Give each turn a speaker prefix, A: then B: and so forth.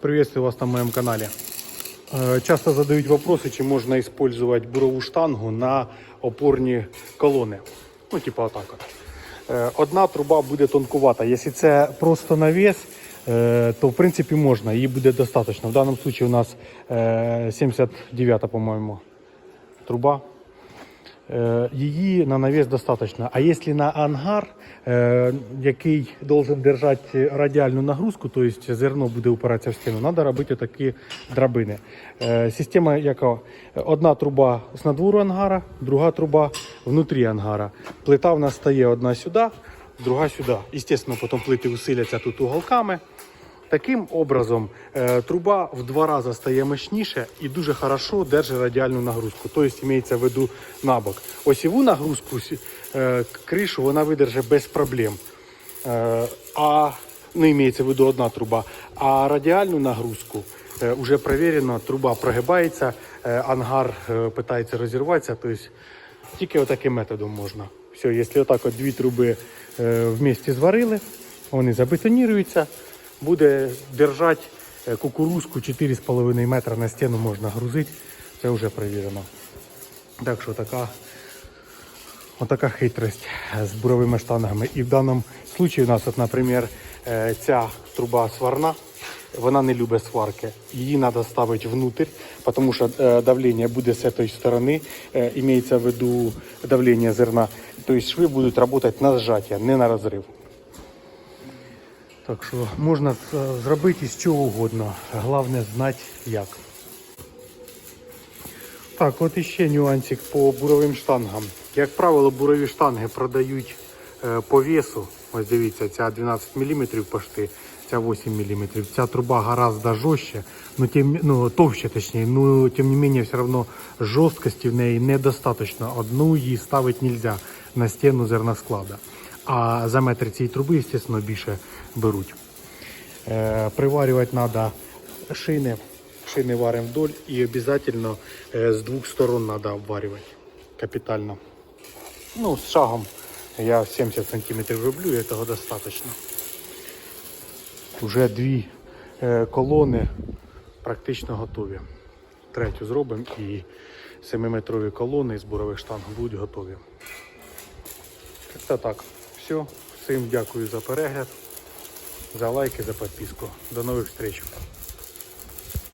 A: Приветствую вас на моем канале. Э, Часто задают вопросы, чи можно использовать бурову штангу на опорні колони. Ну, типа отак от. Е, Одна труба буде тонкувата. Якщо це просто навіс, е, то в принципі можна, її буде достатньо. В даному випадку у нас е, 79, по-моєму, труба. Е, Її на навес достатньо. А якщо на ангар, е, який должен держати радіальну нагрузку, тобто зерно буде упиратися в стіну, треба робити такі драбини. Е, Система яка? Одна труба з надвору ангара, друга труба внутрі ангара. Плита в нас стає одна сюди, друга сюди. Звісно, потім плити усиляться тут уголками. Таким образом е, труба в два рази стає мощніше і дуже хорошо держить радіальну нагрузку. Тобто мається в виду набок. Осіву нагрузку е, кришу вона видержить без проблем. Е, а не імеється в виду одна труба. А радіальну нагрузку вже перевірено, труба прогибається, ангар питається розірватися. Тобто тільки отаким методом можна. Все, якщо отак от дві труби вместе зварили, вони забетоніруються, буде держати е, кукурузку 4,5 метра на стіну можна грузити. Це вже перевірено. Так що така, отака хитрость з буровими штангами. І в даному випадку у нас, от, наприклад, е, ця труба сварна, вона не любить сварки. Її треба ставити внутрь, тому що е, давлення буде з цієї сторони, імеється в виду давлення зерна. Тобто шви будуть працювати на зжаття, не на розрив. Так що можна е, зробити з чого угодно. Головне знати як. Так, от іще нюансик по буровим штангам. Як правило, бурові штанги продають е, по весу. Ось дивіться, ця 12 мм пошти, ця 8 мм. Ця труба гораздо жорстче, ну, тем, ну, товще точніше, ну, тим не менее, все одно жорсткості в неї недостатньо. Одну її ставити нельзя на стіну зерносклада. А за метр цієї труби, звісно, більше беруть. Е, приварювати треба шини. Шини варимо вдоль і обов'язково е, з двох сторон треба обварювати. Капітально. Ну, з шагом я 70 см роблю, і цього достатньо. Уже дві е, колони практично готові. Третю зробимо і 7-метрові колони з бурових штанг будуть готові. Це так. Все. Всім дякую за перегляд, за лайки, за підписку. До нових зустріч.